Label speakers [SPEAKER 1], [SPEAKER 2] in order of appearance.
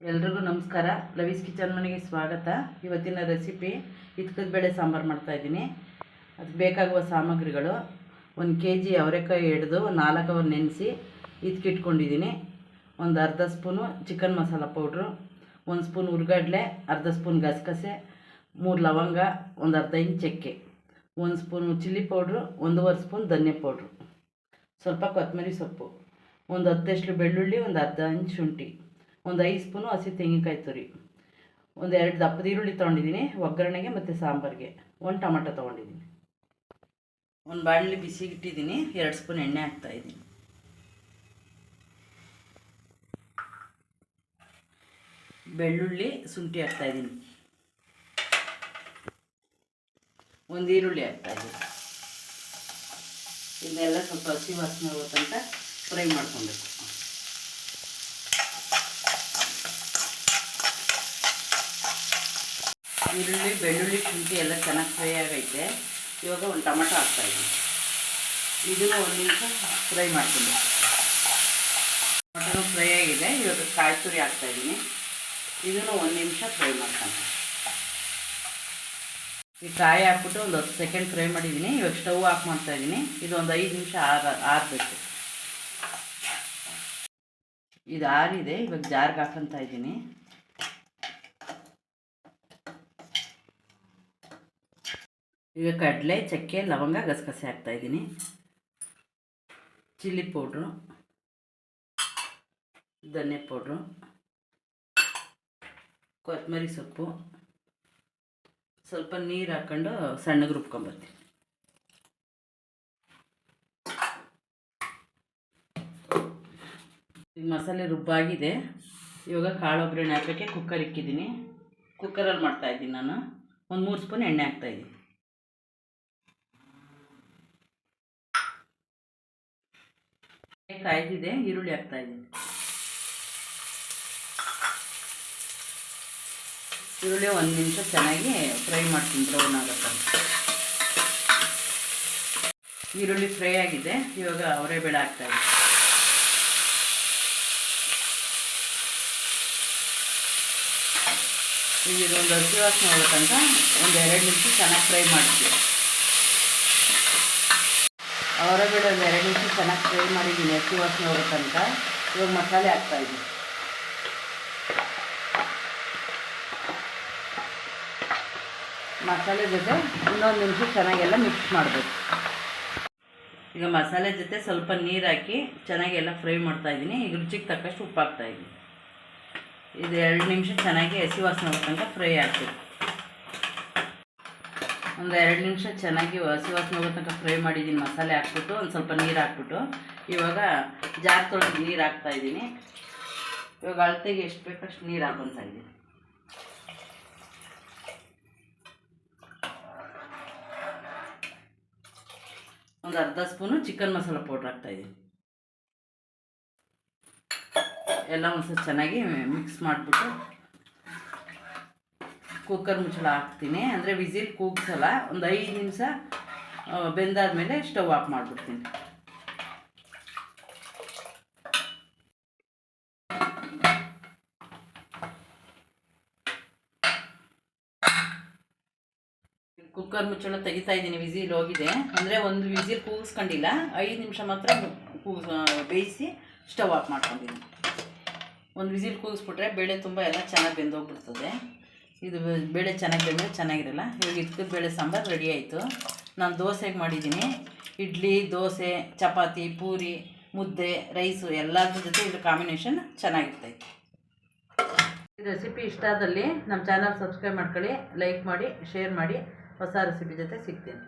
[SPEAKER 1] ಎಲ್ರಿಗೂ ನಮಸ್ಕಾರ. ಲವೀಸ್ ಕಿಚನ್ ಮನೆಗೆ ಸ್ವಾಗತ. ಇವತ್ತಿನ ರೆಸಿಪಿ ಇತ್ಕದ ಬೇಳೆ ಸಾಂಬಾರು ಮಾಡ್ತಾಯಿದ್ದೀನಿ ಅದಕ್ಕೆ ಬೇಕಾಗುವ ಸಾಮಗ್ರಿಗಳು. ಒಂದು ಕೆ ಜಿ ಅವರೆಕಾಯಿ ಹಿಡಿದು ನಾಲ್ಕು ಅವರು ನೆನೆಸಿ ಇಟ್ಕೊಂಡಿದ್ದೀನಿ ಒಂದು ಅರ್ಧ ಸ್ಪೂನು ಚಿಕನ್ ಮಸಾಲ ಪೌಡ್ರು, ಒಂದು ಸ್ಪೂನ್ ಹುರ್ಗಡ್ಲೆ ಅರ್ಧ ಸ್ಪೂನ್ ಗಸಗಸೆ, ಮೂರು ಲವಂಗ, ಒಂದು ಅರ್ಧ ಇಂಚ್ ಚಕ್ಕೆ, ಒಂದು ಸ್ಪೂನು ಚಿಲ್ಲಿ ಪೌಡ್ರು, ಒಂದೂವರೆ ಸ್ಪೂನ್ ಧನ್ಯ ಪೌಡ್ರು. ಸ್ವಲ್ಪ ಕೊತ್ತಂಬರಿ ಸೊಪ್ಪು, ಒಂದು ಹತ್ತಷ್ಟು ಬೆಳ್ಳುಳ್ಳಿ, ಒಂದು ಅರ್ಧ ಇಂಚ್ ಶುಂಠಿ. ಒಂದು ಐದು ಸ್ಪೂನು ಹಸಿ ತೆಂಗಿನಕಾಯಿ ತುರಿ. ಒಂದು ಎರಡು ದಪ್ಪದ ಈರುಳ್ಳಿ ತೊಗೊಂಡಿದ್ದೀನಿ, ಒಗ್ಗರಣೆಗೆ ಮತ್ತು ಸಾಂಬಾರಿಗೆ. ಒಂದು ಟೊಮೆಟೊ ತೊಗೊಂಡಿದ್ದೀನಿ. ಒಂದು ಬಾಣಲಿ ಬಿಸಿ ಇಟ್ಟಿದ್ದೀನಿ, ಎರಡು ಸ್ಪೂನ್ ಎಣ್ಣೆ ಹಾಕ್ತಾಯಿದ್ದೀನಿ ಬೆಳ್ಳುಳ್ಳಿ ಶುಂಠಿ ಹಾಕ್ತಾಯಿದ್ದೀನಿ ಒಂದು ಈರುಳ್ಳಿ ಹಾಕ್ತಾಯಿದ್ದೀನಿ ಇದನ್ನೆಲ್ಲ ಸ್ವಲ್ಪ ಹಸಿ ವಾಸನೆ ಹೋಗೋ ತನಕ ಫ್ರೈ ಮಾಡ್ಕೊಬೇಕು. ಈರುಳ್ಳಿ, ಬೆಳ್ಳುಳ್ಳಿ, ಶುಂಠಿ ಎಲ್ಲ ಚೆನ್ನಾಗಿ ಫ್ರೈ ಆಗೈತೆ. ಇವಾಗ ಒಂದು ಟೊಮೆಟೊ ಹಾಕ್ತಾಯಿದ್ದೀನಿ ಇದನ್ನು ಒಂದು ನಿಮಿಷ ಫ್ರೈ ಮಾಡ್ತೀನಿ. ಟೊಮೆಟೊ ಫ್ರೈ ಆಗಿದೆ. ಇವಾಗ ಕಾಯಿ ತುರಿ ಹಾಕ್ತಾಯಿದ್ದೀನಿ ಇದನ್ನು ಒಂದು ನಿಮಿಷ ಫ್ರೈ ಮಾಡ್ತಾನೆ. ಈ ಕಾಯಿ ಹಾಕ್ಬಿಟ್ಟು ಒಂದು ಹತ್ತು ಸೆಕೆಂಡ್ ಫ್ರೈ ಮಾಡಿದ್ದೀನಿ. ಇವಾಗ ಸ್ಟವ್ ಆಫ್ ಮಾಡ್ತಾಯಿದ್ದೀನಿ ಇದು ಒಂದು ಐದು ನಿಮಿಷ ಆರ, ಆರಬೇಕು. ಇದು ಆರಿದೆ. ಇವಾಗ ಜಾರ್ಗೆ ಹಾಕೊಂತ ಇದ್ದೀನಿ. ಈಗ ಕಡಲೆ, ಚಕ್ಕೆ, ಲವಂಗ ಗಸಗಸೆ ಹಾಕ್ತಾಯಿದ್ದೀನಿ ಚಿಲ್ಲಿ ಪೌಡ್ರು, ಧನ್ಯ ಪೌಡ್ರು, ಕೊತ್ತಂಬರಿ ಸೊಪ್ಪು, ಸ್ವಲ್ಪ ನೀರು ಹಾಕ್ಕೊಂಡು ಸಣ್ಣಗೆ ರುಬ್ಕೊಂಬರ್ತೀನಿ. ಈಗ ಮಸಾಲೆ ರುಬ್ಬಾಗಿದೆ. ಇವಾಗ ಕಾಳು ಒಗ್ಗರಣೆ ಹಾಕೋಕ್ಕೆ ಕುಕ್ಕರ್ ಇಕ್ಕಿದ್ದೀನಿ ಕುಕ್ಕರಲ್ಲಿ ಮಾಡ್ತಾಯಿದ್ದೀನಿ ನಾನು. ಒಂದು ಮೂರು ಸ್ಪೂನ್ ಎಣ್ಣೆ ಹಾಕ್ತಾಯಿದ್ದೀನಿ ಕಾಯ್ದಿದೆ, ಈರುಳ್ಳಿ ಹಾಕ್ತಾಯಿದ್ದೀನಿ ಈರುಳ್ಳಿ ಒಂದು ನಿಮಿಷ ಚೆನ್ನಾಗಿ ಫ್ರೈ ಮಾಡ್ತೀನಿ, ಬ್ರೌನ್ ಆಗುತ್ತೆ ಈರುಳ್ಳಿ ಫ್ರೈ ಆಗಿದೆ, ಇವಾಗ ಅವರೇ ಬೇಳೆ ಹಾಕ್ತಾಯಿದ್ದೀನಿ ಈಗ ಇದೊಂದು ಹಸಿ ವಾಸನೆ ಒಂದು ಎರಡು ನಿಮಿಷ ಚೆನ್ನಾಗಿ ಫ್ರೈ ಮಾಡ್ತೀವಿ. ಅವರ ವೆರೈಟಿ ಚೆನ್ನಾಗಿ ಫ್ರೈ ಮಾಡಿದ್ದೀನಿ ಹಸಿ ವಾಸನೆ ಹೋಗೋ ತನಕ ಇವಾಗ ಮಸಾಲೆ ಹಾಕ್ತಾಯಿದ್ದೀನಿ ಮಸಾಲೆ ಜೊತೆ ಇನ್ನೊಂದು ನಿಮಿಷ ಚೆನ್ನಾಗೆಲ್ಲ ಮಿಕ್ಸ್ ಮಾಡಬೇಕು. ಈಗ ಮಸಾಲೆ ಜೊತೆ ಸ್ವಲ್ಪ ನೀರು ಹಾಕಿ ಚೆನ್ನಾಗೆಲ್ಲ ಫ್ರೈ ಮಾಡ್ತಾ ಇದ್ದೀನಿ. ಈಗ ರುಚಿಗೆ ತಕ್ಕಷ್ಟು ಉಪ್ಪು ಹಾಕ್ತಾಯಿದ್ದೀನಿ ಇದು ಎರಡು ನಿಮಿಷ ಚೆನ್ನಾಗಿ ಹಸಿ ವಾಸನೆ ತನಕ ಫ್ರೈ ಹಾಕಬೇಕು ಒಂದು ಎರಡು ನಿಮಿಷ ಚೆನ್ನಾಗಿ ಹಸಿ ವಾಸನೆ ಹೋಗೋ ತನಕ ಫ್ರೈ ಮಾಡಿದ್ದೀನಿ ಮಸಾಲೆ ಹಾಕ್ಬಿಟ್ಟು ಒಂದು ಸ್ವಲ್ಪ ನೀರು ಹಾಕ್ಬಿಟ್ಟು. ಇವಾಗ ಜಾರ್ ತೊಳೆದು ನೀರು ಹಾಕ್ತಾಯಿದ್ದೀನಿ ಇವಾಗ ಅಳತೆಗೆ ಎಷ್ಟು ಬೇಕಷ್ಟು ನೀರು ಹಾಕೊತಾ ಇದ್ದೀನಿ. ಒಂದು ಅರ್ಧ ಸ್ಪೂನು ಚಿಕನ್ ಮಸಾಲ ಪೌಡ್ರ್ ಹಾಕ್ತಾಯಿದ್ದೀನಿ ಎಲ್ಲ ಸ್ವಲ್ಪ ಚೆನ್ನಾಗಿ ಮಿಕ್ಸ್ ಮಾಡಿಬಿಟ್ಟು ಕುಕ್ಕರ್ ಮುಚ್ಚಳ ಹಾಕ್ತೀನಿ. ಅಂದರೆ ವಿಸಿಲ್ ಕೂಗ್ಸಲ್ಲ. ಒಂದು ಐದು ನಿಮಿಷ ಬೆಂದಾದ್ಮೇಲೆ ಸ್ಟವ್ ಆಫ್ ಮಾಡಿಬಿಡ್ತೀನಿ. ಕುಕ್ಕರ್ ಮುಚ್ಚಳ ತೆಗಿತಾ ಇದ್ದೀನಿ ವಿಸಿಲ್ ಹೋಗಿದೆ. ಅಂದರೆ ಒಂದು ವಿಸಿಲ್ ಕೂಗಿಸ್ಕೊಂಡಿಲ್ಲ. ಐದು ನಿಮಿಷ ಮಾತ್ರ ಕೂ ಬೇಯಿಸಿ ಸ್ಟವ್ ಆಫ್ ಮಾಡ್ಕೊಂಡಿದ್ದೀನಿ. ಒಂದು ವಿಸಿಲ್ ಕೂಗಿಸ್ಬಿಟ್ರೆ ಬೇಳೆ ತುಂಬ ಎಲ್ಲ ಚೆನ್ನಾಗಿ ಬೆಂದೋಗ್ಬಿಡ್ತದೆ. ಇದು ಬೇಳೆ ಚೆನ್ನಾಗಿ ಬೆಂದರೆ ಚೆನ್ನಾಗಿರಲ್ಲ. ಇವಾಗ ಇದ್ಕದ ಬೇಳೆ ಸಾಂಬಾರು ರೆಡಿ ಆಯಿತು. ನಾನು ದೋಸೆಗೆ ಮಾಡಿದ್ದೀನಿ. ಇಡ್ಲಿ, ದೋಸೆ, ಚಪಾತಿ, ಪೂರಿ, ಮುದ್ದೆ, ರೈಸು ಎಲ್ಲದ್ರ ಜೊತೆ ಇದ್ರ ಕಾಂಬಿನೇಷನ್ ಚೆನ್ನಾಗಿರ್ತೈತೆ. ಈ ರೆಸಿಪಿ ಇಷ್ಟ ಆದಲ್ಲಿ ನಮ್ಮ ಚಾನಲ್ ಸಬ್ಸ್ಕ್ರೈಬ್ ಮಾಡ್ಕೊಳ್ಳಿ ಲೈಕ್ ಮಾಡಿ ಶೇರ್ ಮಾಡಿ. ಹೊಸ ರೆಸಿಪಿ ಜೊತೆ ಸಿಗ್ತೀನಿ.